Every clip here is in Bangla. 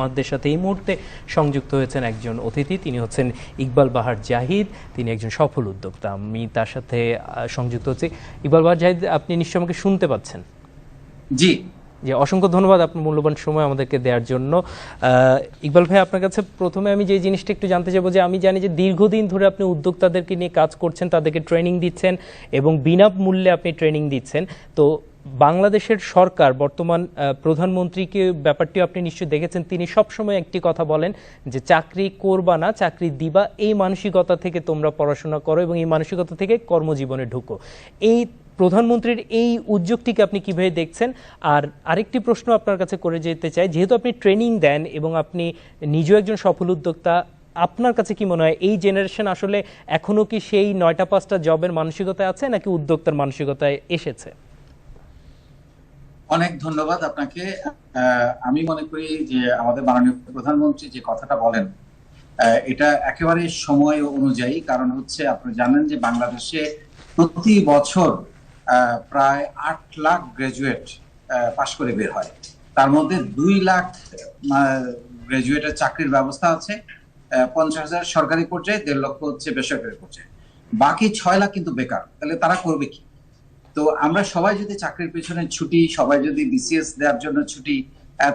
আমাদের সাথে এই মুহূর্তে সংযুক্ত হয়েছেন একজন অতিথি। তিনি হচ্ছেন ইকবাল বাহার জাহিদ। তিনি একজন সফল উদ্যোক্তা। আমি তার সাথে সংযুক্ত হচ্ছি। ইকবাল বাহার জাহিদ আপনি নিশ্চয় আমাকে শুনতে পাচ্ছেন? জি। যে অসংখ্য ধন্যবাদ আপনার মূল্যবান সময় আমাদেরকে দেওয়ার জন্য। আহ, ইকবাল ভাই আপনার কাছে প্রথমে আমি যে জিনিসটা একটু জানতে চাইব যে আমি জানি যে দীর্ঘদিন ধরে আপনি উদ্যোক্তাদেরকে নিয়ে কাজ করছেন তাদেরকে ট্রেনিং দিচ্ছেন এবং বিনা মূল্যে আপনি ট্রেনিং দিচ্ছেন। তো বাংলাদেশের সরকার, বর্তমান প্রধানমন্ত্রীকে ব্যাপারটি আপনি নিশ্চয়ই দেখেছেন, তিনি সবসময় একটি কথা বলেন যে চাকরি করবা না, চাকরি দিবা, এই মানসিকতা থেকে তোমরা পড়াশোনা করো এবং এই মানসিকতা থেকে কর্মজীবনে ঢুকো। এই প্রধানমন্ত্রীর এই উদ্যোগটিকে আপনি কীভাবে দেখছেন? আর আরেকটি প্রশ্ন আপনার কাছে করে যেতে চাই, যেহেতু আপনি ট্রেনিং দেন এবং আপনি নিজেও একজন সফল উদ্যোক্তা, আপনার কাছে কি মনে হয় এই জেনারেশন আসলে এখনও কি সেই নয়টা পাঁচটা জবের মানসিকতায় আছে নাকি উদ্যোক্তার মানসিকতায় এসেছে? অনেক ধন্যবাদ আপনাকে। আমি মনে করি যে আমাদের মাননীয় প্রধানমন্ত্রী যে কথাটা বলেন এটা একেবারে সময় অনুযায়ী, কারণ হচ্ছে আপনি জানেন যে বাংলাদেশে প্রতি বছর প্রায় আট লাখ গ্রাজুয়েট পাশ করে বের হয়। তার মধ্যে দুই লাখ গ্রাজুয়েটের চাকরির ব্যবস্থা আছে পঞ্চাশ হাজার সরকারি পর্যায়ে, দেড় লক্ষ হচ্ছে বেসরকারি পর্যায়ে। বাকি ছয় লাখ কিন্তু বেকার। তাহলে তারা করবে কি? তো আমরা সবাই যদি চাকরির পেছনে ছুটি, সবাই যদি বিসিএস দেওয়ার জন্য ছুটি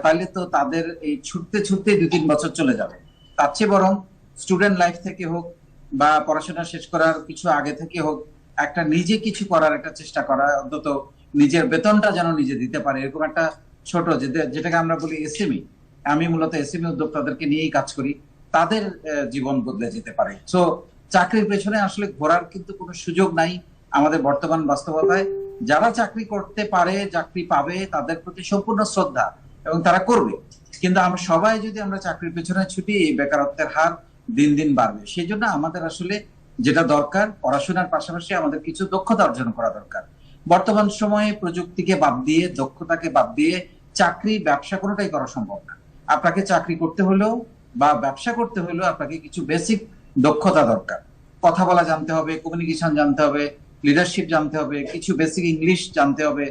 তাহলে তো তাদের এই ছুটতে ছুটতে দুই তিন বছর চলে যাবে। তার চেয়ে বরং স্টুডেন্ট লাইফ থেকে হোক বা পড়াশোনা শেষ করার কিছু আগে থেকে হোক, একটা নিজে কিছু করার একটা চেষ্টা করা, অন্তত নিজের বেতনটা যেন নিজে দিতে পারে, এরকম একটা ছোট যেটা- যেটাকে আমরা বলি এসএমই আমি মূলত এসএমই উদ্যোক্তাদেরকে নিয়েই কাজ করি, তাদের জীবন বদলে যেতে পারে। সো চাকরির পেছনে আসলে ঘোরার কিন্তু কোনো সুযোগ নাই। আমাদের বর্তমান বাস্তবতায় যারা চাকরি করতে পারে, চাকরি পাবে, তাদের প্রতি সম্পূর্ণ শ্রদ্ধা এবং তারা করবে। কিন্তু আমরা সবাই যদি আমরা চাকরির পেছনে ছুটি, এই বেকারত্বের হার দিন দিন বাড়বে। সেই জন্য আমাদের আসলে যেটা দরকার, পড়াশোনার পাশাপাশি আমাদের কিছু দক্ষতা অর্জন করা দরকার। বর্তমান সময়ে প্রযুক্তিকে বাদ দিয়ে, দক্ষতাকে বাদ দিয়ে চাকরি, ব্যবসা কোনোটাই করা সম্ভব না। আপনাকে চাকরি করতে হলেও বা ব্যবসা করতে হলেও আপনাকে কিছু বেসিক দক্ষতা দরকার। কথা বলা জানতে হবে কমিউনিকেশন জানতে হবে লিডারশিপ জানতে হবে, কিছু বেসিক ইংলিশ জানতে হবে,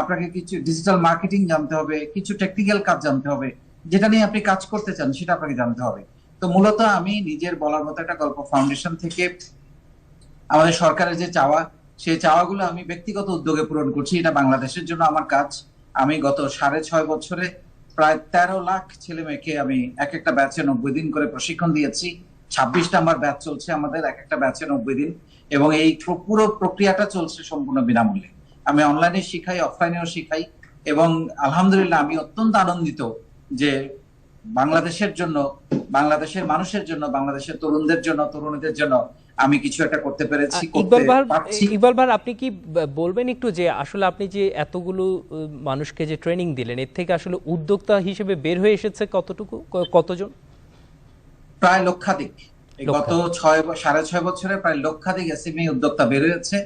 আপনাকে কিছু ডিজিটাল মার্কেটিং জানতে হবে, কিছু টেকনিক্যাল কাজ জানতে হবে, যেটা নিয়ে আপনি কাজ করতে চান সেটা আপনাকে জানতে হবে। তো মূলত আমি নিজের বলার মতো একটা গল্প ফাউন্ডেশন থেকে আমাদের সরকারের যে চাওয়া, সেই চাওয়াগুলো আমি ব্যক্তিগত উদ্যোগে পূরণ করছি, এটা বাংলাদেশের জন্য আমার কাজ। আমি গত সাড়ে ছয় বছরে প্রায় তেরো লাখ ছেলে মেয়েকে আমি এক একটা ব্যাচে নব্বই দিন করে প্রশিক্ষণ দিয়েছি। ছাব্বিশটা আমার ব্যাচ চলছে আমাদের এক একটা ব্যাচে নব্বই দিন। এবং এই পুরো প্রক্রিয়াটা চলছে সম্পূর্ণ বিনামূল্যে। আমি অনলাইনে শিখাই অফলাইনেও শিখাই এবং আলহামদুলিল্লাহ আমি অত্যন্ত আনন্দিত যে বাংলাদেশের জন্য বাংলাদেশের মানুষের জন্য বাংলাদেশের তরুণদের জন্য তরুণীদের জন্য আমি কিছু একটা করতে পারছি ইকবাল ভাই আপনি কি বলবেন একটু যে আসলে আপনি যে এতগুলো মানুষকে যে ট্রেনিং দিলেন এর থেকে আসলে উদ্যোক্তা হিসেবে বের হয়ে এসেছে কতটুকু কতজন? প্রায় লক্ষাধিক। গত ছয় সাড়ে ছয় বছরে প্রায় লক্ষাধিক এসএমই উদ্যোক্তা হয়েছে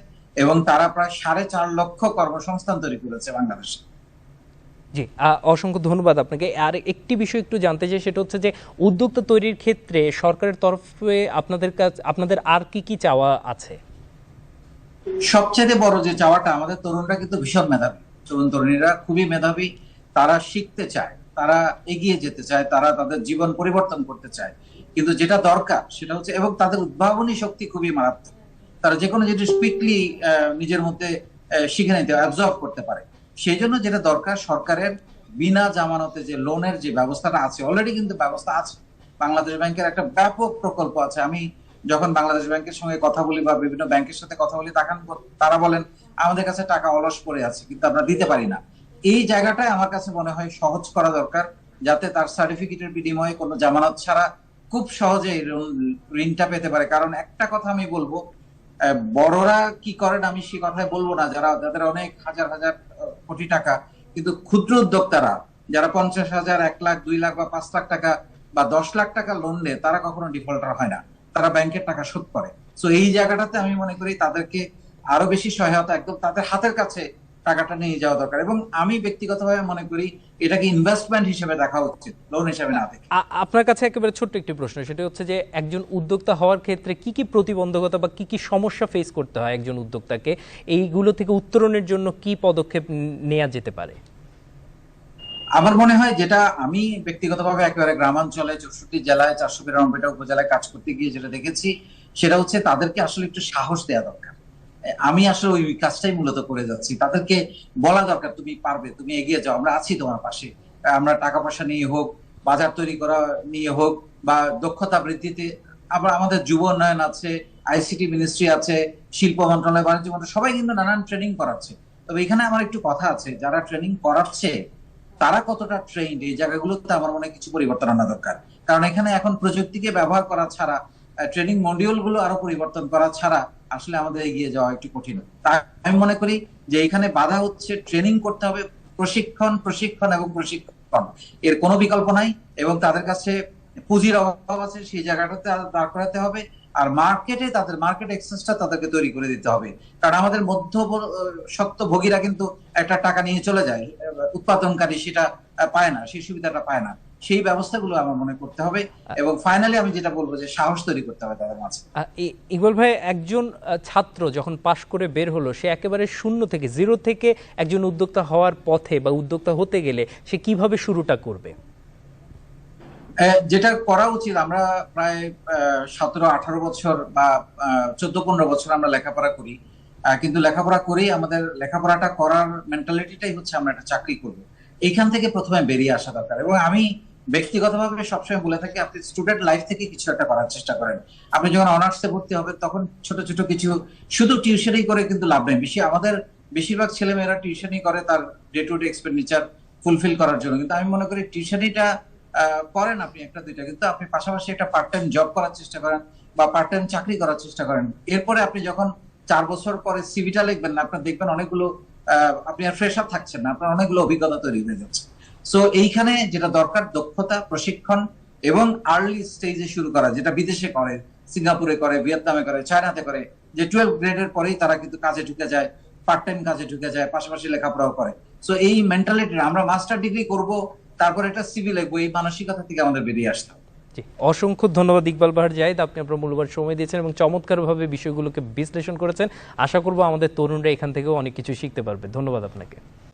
এবং তারা প্রায় সাড়ে চার লক্ষ কর্মসংস্থান তৈরি করেছে বাংলাদেশে। জি অসংখ্য ধন্যবাদ আপনাকে। আর একটি বিষয় একটু জানতে চাই সেটা হচ্ছে যে উদ্যোক্তা তৈরির ক্ষেত্রে সরকারের তরফে আপনাদের কাছে আপনাদের আর কি কি চাওয়া আছে? সবচেয়ে বড় যে চাওয়াটা আমাদের তরুণরা কিন্তু ভীষণ মেধাবী। তরুণ তরুণীরা খুবই মেধাবী। তারা শিখতে চায় তারা এগিয়ে যেতে চায় তারা তাদের জীবন পরিবর্তন করতে চায়। কিন্তু যেটা দরকার সেটা হচ্ছে, এবং তাদের উদ্ভাবনী শক্তি খুবই মারাত্মক। তারা যে কোনো জিনিস কুইকলি নিজের মধ্যে শিখে নিতে অ্যাবজর্ব করতে পারে। সেই জন্য যেটা দরকার, সরকারের বিনা জামানতে যে লোনের যে ব্যবস্থাটা আছে অলরেডি কিন্তু ব্যবস্থা আছে। বাংলাদেশ ব্যাংকের একটা ব্যাপক প্রকল্প আছে। আমি যখন বাংলাদেশ ব্যাংকের সঙ্গে কথা বলি বা বিভিন্ন ব্যাংকের সাথে কথা বলি, তখন তারা বলেন, আমাদের কাছে টাকা অলস পড়ে আছে, কিন্তু আমরা দিতে পারি না। এই জায়গাটাই আমার কাছে মনে হয় সহজ করা দরকার, যাতে তার সার্টিফিকেটের বিনিময়ে কোনো জামানত ছাড়া খুব সহজে ঋণটা পেতে পারে। কারণ একটা কথা আমি বলব বড়রা কি করেন আমি সে কথাই বলব না। যারা, যাদের অনেক হাজার হাজার কোটি টাকা, কিন্তু ক্ষুদ্র উদ্যোক্তারা, যারা পঞ্চাশ হাজার, এক লাখ, দুই লাখ বা পাঁচ লাখ টাকা বা দশ লাখ টাকা লোন নেয়, তারা কখনো ডিফল্টার হয় না। তারা ব্যাংকের টাকা শোধ করে। তো এই জায়গাটাতে আমি মনে করি তাদেরকে আরও বেশি সহায়তা, একদম তাদের হাতের কাছে টাকাটা নিয়ে যাওয়া দরকার। এবং আমি ব্যক্তিগতভাবে মনে করি এটাকে ইনভেস্টমেন্ট হিসেবে দেখা উচিত লোন হিসেবে না দেখে। আপনার কাছে একেবারে ছোট্ট একটি প্রশ্ন সেটা হচ্ছে যে একজন উদ্যোক্তা হওয়ার ক্ষেত্রে কি কি প্রতিবন্ধকতা বা কি কি সমস্যা ফেস করতে হয় একজন উদ্যোক্তাকে? এইগুলো থেকে উত্তরণের জন্য কি পদক্ষেপ নেওয়া যেতে পারে? আমার মনে হয় যেটা আমি ব্যক্তিগতভাবে একেবারে গ্রামাঞ্চলে চৌষট্টি জেলায় চারশো বিরানব্বইটা উপজেলায় কাজ করতে গিয়ে যেটা দেখেছি সেটা হচ্ছে তাদেরকে আসলে একটু সাহস দেওয়া দরকার। আমি আসলে ওই কাজটাই মূলত করে যাচ্ছি। তাদেরকে বলা দরকার, তুমি পারবে, তুমি এগিয়ে যাও, আমরা আছি তোমার পাশে। আমরা টাকা পয়সা নিয়ে হোক, বাজার তৈরি করা নিয়ে হোক বা দক্ষতা বৃদ্ধিতে আবার আমাদের যুব উন্নয়ন আছে, আইসিটি মিনিস্ট্রি আছে, শিল্প মন্ত্রণালয়, বাণিজ্য মন্ত্রণালয়, সবাই কিন্তু নানান ট্রেনিং করাচ্ছে। তবে এখানে আমার একটু কথা আছে, যারা ট্রেনিং করাচ্ছে, তারা কতটা ট্রেন্ড এই জায়গাগুলোতে আমার মনে হয় কিছু পরিবর্তন আনা দরকার। কারণ এখানে এখন প্রযুক্তিকে ব্যবহার করা ছাড়া ট্রেনিং মডিউলগুলো আরও পরিবর্তন করা ছাড়া আসলে আমাদের এগিয়ে যাওয়া একটু কঠিন। আমি মনে করি যে এখানে বাধা হচ্ছে ট্রেনিং করতে হবে প্রশিক্ষণ প্রশিক্ষণ এবং প্রশিক্ষণ। এর কোনো বিকল্প নাই এবং তাদের কাছে পুঁজির অভাব আছে, সেই জায়গাটাতে দাঁড় করাতে হবে আর মার্কেটে তাদের মার্কেট এক্সেসটা তাদেরকে তৈরি করে দিতে হবে। কারণ আমাদের মধ্য শক্ত ভোগীরা কিন্তু একটা টাকা নিয়ে চলে যায়, উৎপাদনকারী সেটা পায় না, সেই সুবিধাটা পায় না। সেই ব্যবস্থাগুলো আমার মনে করতে হবে। এবং ফাইনালি আমি যেটা বলব যে সাহস তৈরি করতে হবে তাদের মাঝে। ইকবাল ভাই একজন ছাত্র যখন পাশ করে বের হলো সে একেবারে শূন্য থেকে জিরো থেকে একজন উদ্যোক্তা হওয়ার পথে বা উদ্যোক্তা হতে গেলে সে কীভাবে শুরুটা করবে? যেটা করা উচিত আমরা প্রায় সতেরো আঠারো বছর বা চোদ্দ পনেরো বছর আমরা লেখাপড়া করি। কিন্তু লেখাপড়া করেই আমাদের লেখাপড়াটা করার মেন্টালিটিটাই হচ্ছে আমরা একটা চাকরি করব। এখান থেকে প্রথমে বেরিয়ে আসা দরকার। এবং আমি ব্যক্তিগতভাবে সবসময় বলে থাকি, আপনি স্টুডেন্ট লাইফ থেকে কিছু একটা করার চেষ্টা করেন। আপনি যখন অনার্সে ভর্তি হবেন, তখন ছোট ছোট কিছু, শুধু টিউশনই করে কিন্তু লাভ নেই। বেশি, আমাদের বেশিরভাগ ছেলেমেয়েরা টিউশনই করে তার day to day expenditure fulfil করার জন্য। কিন্তু আমি মনে করি টিউশনিটা করেন আপনি একটা, দুইটা। কিন্তু আপনি পাশাপাশি একটা পার্ট টাইম জব করার চেষ্টা করেন বা পার্ট টাইম চাকরি করার চেষ্টা করেন। এরপরে আপনি যখন চার বছর পরে সিভিটা লিখবেন না, আপনার দেখবেন অনেকগুলো আপনি আর ফ্রেশ আপ থাকছেন না, আপনার অনেকগুলো অভিজ্ঞতা তৈরি হয়ে যাচ্ছে। সো এইখানে যেটা দরকার, দক্ষতা, প্রশিক্ষণ এবং আর্লি স্টেজে শুরু করা, যেটা বিদেশে করে, সিঙ্গাপুরে করে, ভিয়েতনামে করে, চায়নাতে করে, যে টুয়েলভ গ্রেডের পরেই তারা কিন্তু কাজে ঢুকে যায় পার্ট টাইম কাজে ঢুকে যায়, পাশাপাশি লেখাপড়াও করে। সো এই মেন্টালিটি আমরা মাস্টার ডিগ্রি করব, তারপর একটা সিভি লিখব এই মানসিকতা থেকে আমাদের বেরিয়ে আসতে অসংখ্য ধন্যবাদ ইকবাল বাহার জাহিদ, আপনি আপনার মূল্যবান সময় দিয়েছেন এবং চমৎকারভাবে বিষয়গুলোকে বিশ্লেষণ করেছেন। আশা করব আমাদের তরুণরা এখান থেকেও অনেক কিছু শিখতে পারবে। ধন্যবাদ আপনাকে।